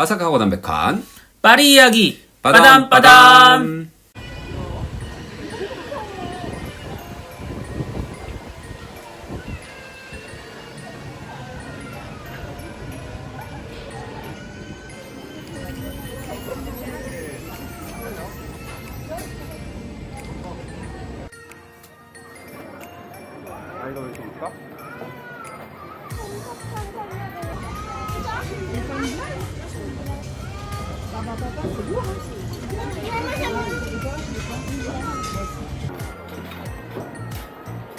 바삭하고 담백한 파리 이야기 빠담 빠담 빠담. 아이가 왜 좋을까?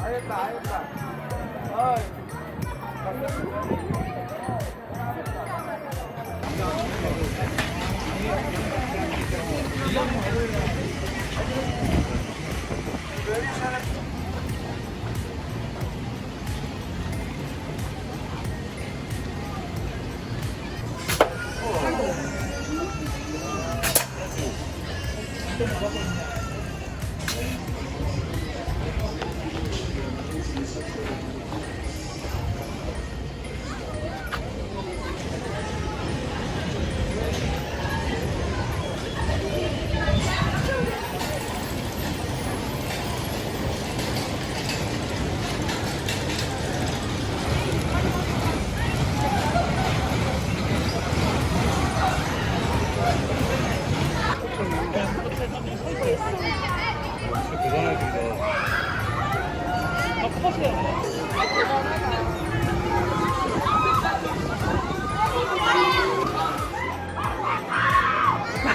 哎，打一打，哎，打，哎，Thank you.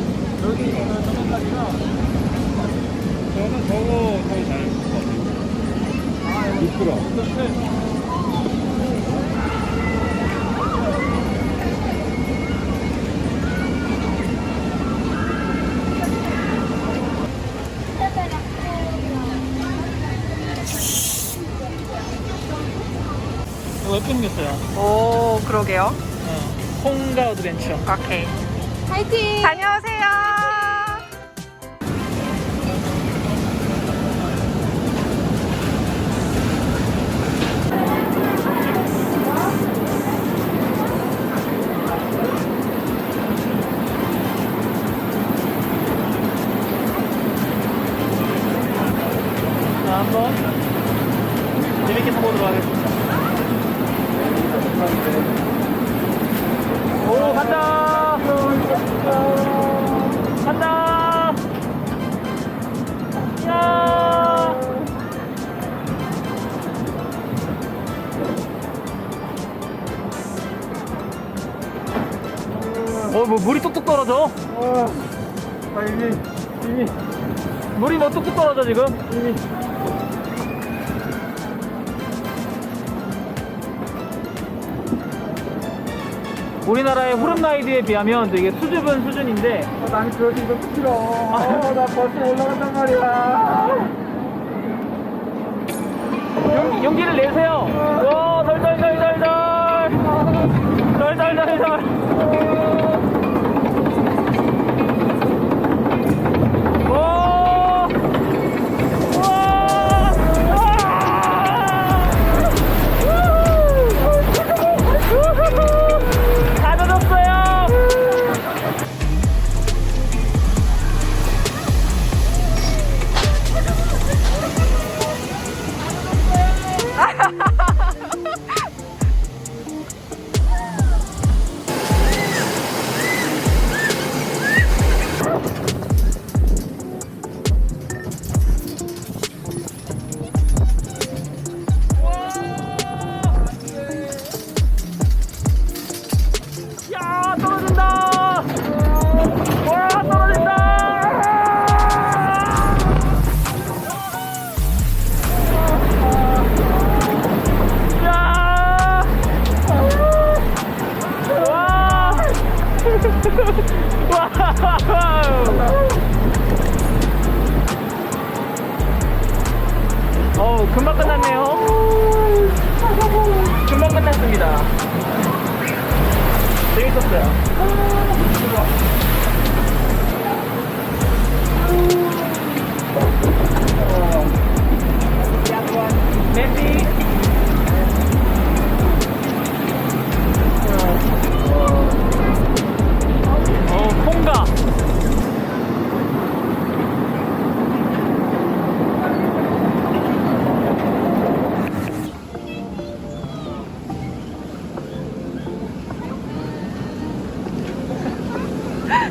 친구 같아, 그죠? 여기 저기까지가 저는 저거 더잘볼것 같아요. 아, 미끄러. 예쁘게 생겼어요 오, 그러게요. 어, 콩가 어드벤처 오케이. 화이팅! 다녀오세요. 뚝뚝 떨어져? 아, 이미, 이미, 물이 뭐 뚝뚝 떨어져 지금? 이미. 우리나라의 후름라이드에 비하면 되게 수줍은 수준인데 아, 난 그러기 좀 싫어. 아, 나 벌써 올라간단 말이야. 용, 용기를 내세요. 와, 덜덜덜덜덜. 덜덜덜덜. 어우 금방 끝났네요. 금방 끝났습니다. 재밌었어요.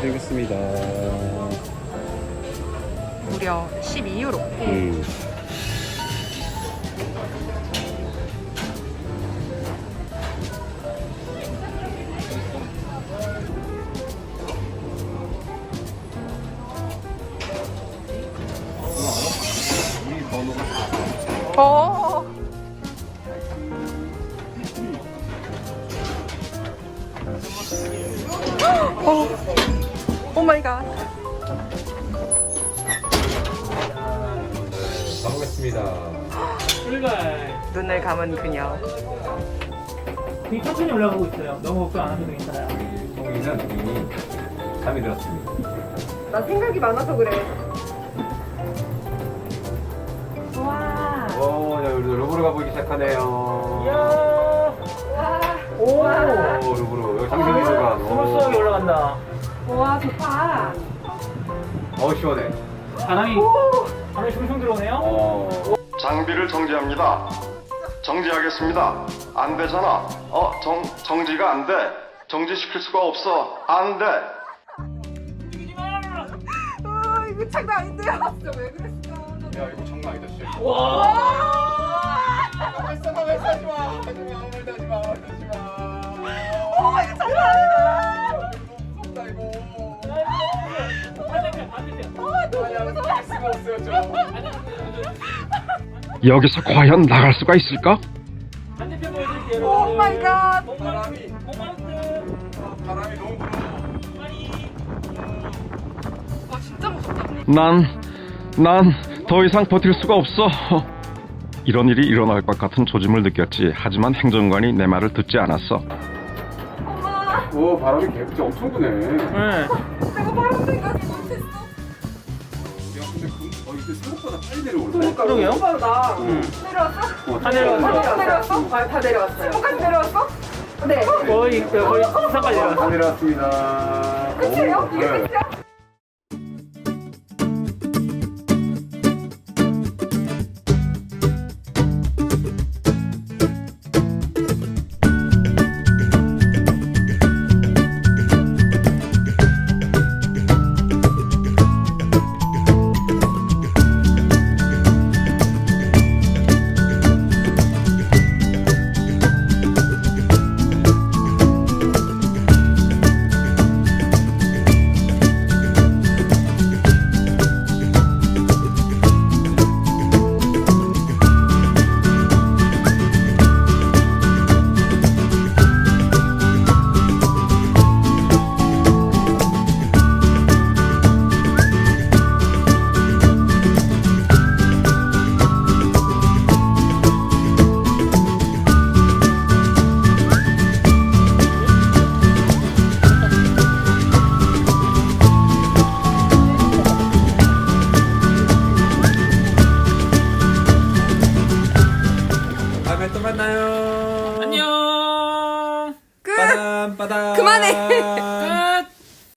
생했습니다. 무려 12유로. 음. 오 마이 갓. 가보겠습니다. 출발. 눈을 감은 그녀. 되게 천천히 올라가고 있어요. 너무 걱정 안 하셔도 괜찮아요. 송이는 이미 잠이 들었습니다. 나 생각이 많아서 그래. 와. 오, 야, 우리 루브르 가보기 시작하네요. 이야. 오. 여기 장신이 들어간. 스무스하게 올라간다. 와 좋다. 어, 시원해. 바람이, 바람이 슝슝 들어오네요. 어. 장비를 정지합니다. 정지하겠습니다. 안 되잖아. 어, 정, 정지가 안 돼. 정지시킬 수가 없어. 안 돼. 아 이거 장난 아닌데요. 진짜 왜 그랬어? 야, 이거 장난 아니다, 씨. 와. 가만있어, 가만있어, 하지 마. 하지 마, 하지 마, 여기서 과연 나갈 수가 있을까? 반대편 보여드릴게요. 오 마이 갓. 바람이. 바람이 너무 불어. 와 진짜 무섭다. 난, 난 더 이상 버틸 수가 없어. 이런 일이 일어날 것 같은 조짐을 느꼈지. 하지만 행정관이 내 말을 듣지 않았어. 엄마. 오, 바람이 개, 엄청 부네. 네. 내가 바로 생각이 어, 이게 생각보다 빨리 내려오네. 그러니까 그러게요. 너무 빠르다. 음. 내려왔어? 어, 다 내려왔어요. 다 내려왔어? 아, 다 내려왔어요. 끝까지 내려왔어? 네. 거의, 거의 다 내려왔어요. 내려왔습니다. 끝이에요? 오, 이게 네. 끝이야?